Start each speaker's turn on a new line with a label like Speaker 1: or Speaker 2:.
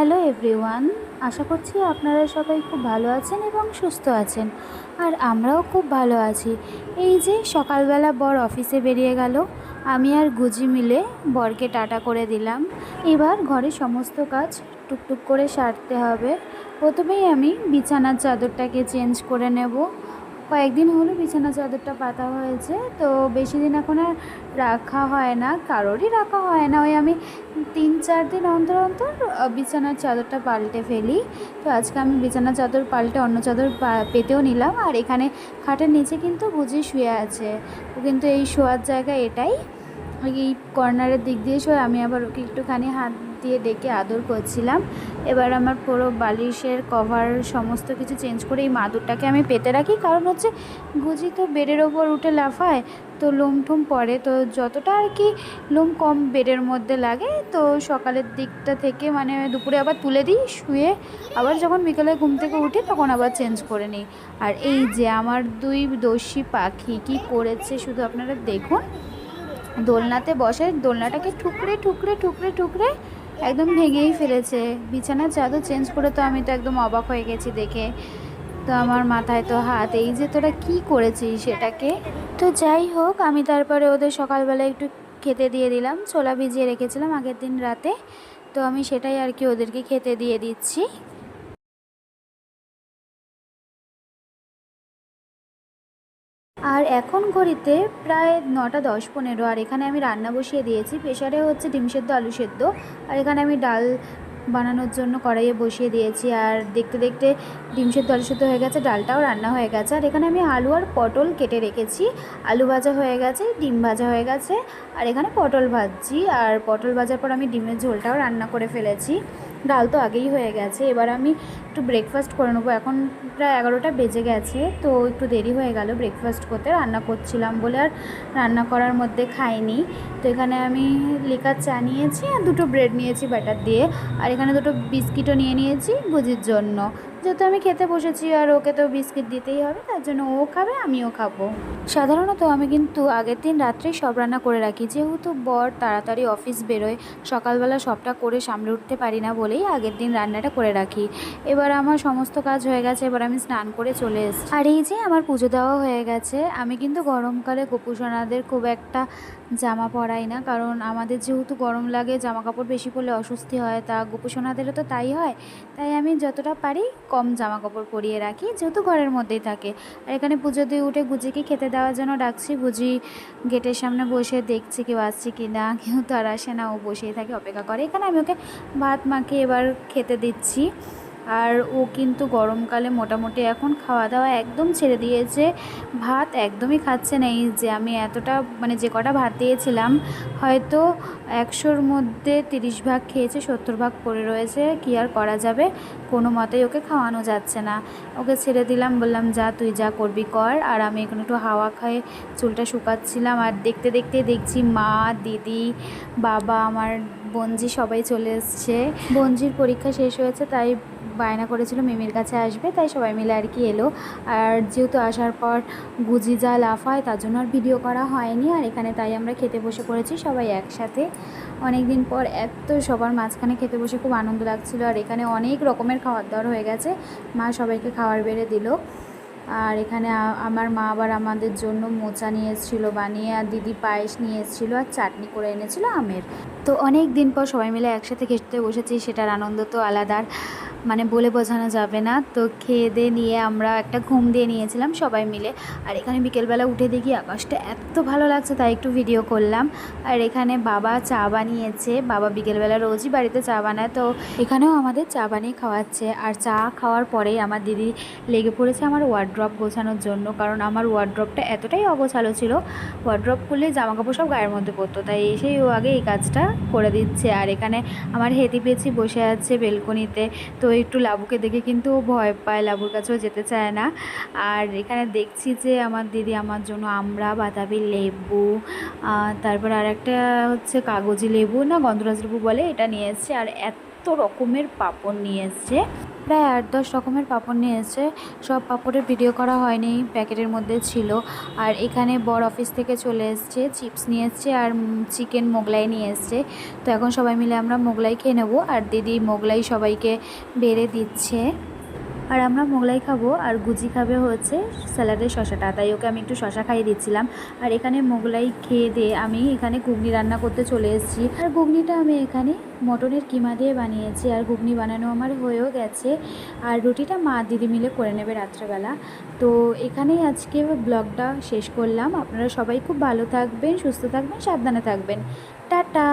Speaker 1: Hello everyone, আশা করছি আপনারা সবাই খুব ভালো আছেন এবং সুস্থ আছেন। আর আমরাও খুব ভালো আছি। এই যে সকালবেলা বর অফিসে বেরিয়ে গেল, আমি আর গুজি মিলে বরকে টাটা করে দিলাম। এবার ঘরে সমস্ত কাজ টুকটুক করে সারতে হবে। প্রথমেই আমি বিছানার চাদরটাকে চেঞ্জ করে নেব। কয়েকদিন হলো বিছানা চাদরটা পাতা হয়েছে, তো বেশি দিন এখন আর রাখা হয় না, কারোরই রাখা হয় না। ওই আমি তিন চার দিন অন্তর অন্তর বিছানার চাদরটা পাল্টে ফেলি। তো আজকে আমি বিছানার চাদর পাল্টে অন্য চাদর পেতেও নিলাম। আর এখানে খাটের নিচে কিন্তু বুঝি শুয়ে আছে। কিন্তু এই শোয়ার জায়গা এটাই। এই কর্নারের দিক দিয়ে শোয় আমি আবার ওকে একটুখানি হাত দিয়ে ডেকে আদর করছিলাম। এবার আমার পুরো বালিশের কভার সমস্ত কিছু চেঞ্জ করে এই মাদুরটাকে আমি পেতে রাখি। কারণ হচ্ছে গুজি তো বেডের ওপর উঠে লাফায়, তো লোম ঠুম পড়ে। তো যতটা আর কি লোম কম বেডের মধ্যে লাগে, তো সকালের দিকটা থেকে মানে দুপুরে আবার তুলে দিই, শুয়ে আবার যখন বিকেলে ঘুম থেকে উঠি তখন আবার চেঞ্জ করে নিই। আর এই যে আমার দুই দোষী পাখি কি করেছে শুধু আপনারা দেখুন। দোলনাতে বসে, দোলনাটাকে ঠুকরে ঠুকরে ঠুকরে ঠুকরে একদম ভেঙেই ফেলেছে। বিছানার চাদর চেঞ্জ করে তো আমি তো একদম অবাক হয়ে গেছি দেখে। তো আমার মাথায় তো হাত, এই যে তোরা কি করেছিস সেটাকে? তো যাই হোক, আমি তারপরে ওদের সকালবেলা একটু খেতে দিয়ে দিলাম, ছোলা ভিজিয়ে রেখেছিলাম আগের দিন রাতে। তো আমি সেটাই আর কি ওদেরকে খেতে দিয়ে দিচ্ছি। আর এখন ঘড়িতে প্রায় নটা দশ পনেরো, আর এখানে আমি রান্না বসিয়ে দিয়েছি। প্রেশারে হচ্ছে ডিম সেদ্ধ, আলু সেদ্ধ। আর এখানে আমি ডাল বানানোর জন্য কড়াইয়ে বসিয়ে দিয়েছি। আর দেখতে দেখতে ডিম সেদ্ধ, আলু সেদ্ধ হয়ে গেছে, ডালটাও রান্না হয়ে গেছে। আর এখানে আমি আলু আর পটল কেটে রেখেছি। আলু ভাজা হয়ে গেছে, ডিম ভাজা হয়ে গেছে। আর এখানে পটল ভাজছি। আর পটল ভাজার পর আমি ডিমের ঝোলটাও রান্না করে ফেলেছি। ডাল তো আগেই হয়ে গেছে, এবার আমি একটু ব্রেকফাস্ট করে নেব। এখন প্রায় এগারোটা বেজে গেছে, তো একটু দেরি হয়ে গেল ব্রেকফাস্ট করতে, রান্না করছিলাম বলে আর রান্না করার মধ্যে খাইনি। তো এখানে আমি লিকার চা নিয়েছি আর দুটো ব্রেড নিয়েছি ব্যাটার দিয়ে, আর এখানে দুটো বিস্কিটও নিয়ে নিয়েছি ভুজির জন্য। যেহেতু আমি খেতে বসেছি আর ওকে তো বিস্কিট দিতেই হবে, তার জন্য ও খাবে, আমিও খাব। সাধারণত আমি কিন্তু আগের দিন রাত্রেই সব রান্না করে রাখি। যেহেতু বর তাড়াতাড়ি অফিস বেরোয়, সকালবেলা সবটা করে সামলে উঠতে পারি না বলেই আগের দিন রান্নাটা করে রাখি। এবার আমার সমস্ত কাজ হয়ে গেছে, এবার আমি স্নান করে চলে এসেছি। আর এই যে আমার পুজো দেওয়া হয়ে গেছে, আমি কিন্তু গরমকালে গোপুসোনাদের খুব একটা জামা পরাই না, কারণ আমাদের যেহেতু গরম লাগে জামা কাপড় বেশি পরলে অস্বস্তি হয়, তা গোপুসোনাদেরও তো তাই হয়। তাই আমি যতটা পারি কম জামা কাপড় পরিয়ে রাখি, যেহেতু ঘরের মধ্যেই থাকে। আর এখানে পুজো দিয়ে উঠে গুজিকে খেতে দেওয়ার জন্য ডাকছি। গুজি গেটের সামনে বসে দেখছি কেউ আসছে কি না কেউ তো আর আসে না, ও বসেই থাকে, অপেক্ষা করে। এখানে আমি ওকে ভাত মাখিয়ে এবার খেতে দিচ্ছি। আর ও কিন্তু গরমকালে মোটামুটি এখন খাওয়া দাওয়া একদম ছেড়ে দিয়েছে। ভাত একদমই খাচ্ছে না। এই যে আমি এতটা মানে যে কটা ভাত দিয়েছিলাম, হয়তো একশোর মধ্যে তিরিশ ভাগ খেয়েছে, সত্তর ভাগ পড়ে রয়েছে। কী আর করা যাবে? কোনো মতেই ওকে খাওয়ানো যাচ্ছে না। ওকে ছেড়ে দিলাম, বললাম, যা, তুই যা করবি কর। আর আমি এখানে একটু হাওয়া খায়ে চুলটা শুকাচ্ছিলাম। আর দেখতে দেখতে দেখছি মা, দিদি, বাবা, আমার বঞ্জি সবাই চলে এসছে। বঞ্জির পরীক্ষা শেষ হয়েছে, তাই বায়না করেছিল, মিমির কাছে আসবে, তাই সবাই মিলে আর কি এলো। আর যেহেতু আসার পর গুজি যা লাফায় তার জন্য আর ভিডিও করা হয়নি। আর এখানে তাই আমরা খেতে বসে পড়েছি সবাই একসাথে। অনেক দিন পর এত সবার মাঝখানে খেতে বসে খুব আনন্দ লাগছিল। আর এখানে অনেক রকমের খাবার দাবার হয়ে গেছে। মা সবাইকে খাবার বেড়ে দিল। আর এখানে আমার মা আবার আমাদের জন্য মোচা নিয়ে এসেছিল বানিয়ে, আর দিদি পায়েস নিয়ে এসেছিল, আর চাটনি করে এনেছিল আমের। তো অনেক দিন পর সবাই মিলে একসাথে খেতে বসেছি, সেটার আনন্দ তো আলাদা আর মানে বলে বোঝানো যাবে না। তো খেয়ে দিয়ে নিয়ে আমরা একটা ঘুম দিয়ে নিয়েছিলাম সবাই মিলে। আর এখানে বিকেলবেলা উঠে দেখি আকাশটা এত ভালো লাগছে তাই একটু ভিডিও করলাম। আর এখানে বাবা চা বানিয়েছে। বাবা বিকেলবেলা রোজই বাড়িতে চা বানায়। তো এখানেও আমাদের চা বানিয়ে খাওয়াচ্ছে। আর চা খাওয়ার পরেই আমার দিদি লেগে পড়েছে আমার ওয়ার্ড্রপ গোছানোর জন্য। কারণ আমার ওয়ার্ড্রপটা এতটাই অগোছালো ছিল। ওয়ার্ড্রপ জামা কাপড় সব গায়ের মধ্যে পড়তো। তাই এসেই ও আগে এই কাজটা করে দিচ্ছে। আর এখানে আমার হেতি পেছি বসে আছে বেলকনিতে তো একটু লাবুকে দেখে কিন্তু ভয় পায়, লাবুর কাছেও যেতে চায় না। আর এখানে দেখছি যে আমার দিদি আমার জন্য আমরা বাতাবি লেবু তারপর আর একটা হচ্ছে কাগজি লেবু, না গন্ধরাজ লেবু বলে, এটা নিয়ে এসছে। আর এত রকমের পাপড় নিয়ে এসছে। প্রায় আট দশ রকমের পাপড় নিয়ে এসছে। সব পাপড়ের ভিডিও করা হয়নি, প্যাকেটের মধ্যে ছিল। আর এখানে বড় অফিস থেকে চলে এসছে চিপস নিয়ে এসছে আর চিকেন মোগলাই নিয়ে এসছে। তো এখন সবাই মিলে আমরা মোগলাই খেয়ে নেব। আর দিদি মোগলাই সবাইকে বেড়ে দিচ্ছে। আর আমরা মোগলাই খাব, আর গুজি খাবে হচ্ছে স্যালাডের শশাটা তাই ওকে আমি একটু শশা খাইয়ে দিচ্ছিলাম। আর এখানে মোগলাই খেয়ে দিয়ে আমি এখানে ঘুগনি রান্না করতে চলে এসেছি। আর ঘুগনিটা আমি এখানে মটনের কিমা দিয়ে বানিয়েছি, আর ঘুগনি বানানো আমার হয়েও গেছে। আর রুটিটা মা দিদি মিলে করে নেবে রাত্রেবেলা। তো এখানেই আজকে ব্লগটা শেষ করলাম। আপনারা সবাই খুব ভালো থাকবেন, সুস্থ থাকবেন, সাবধানে থাকবেন। টাটা!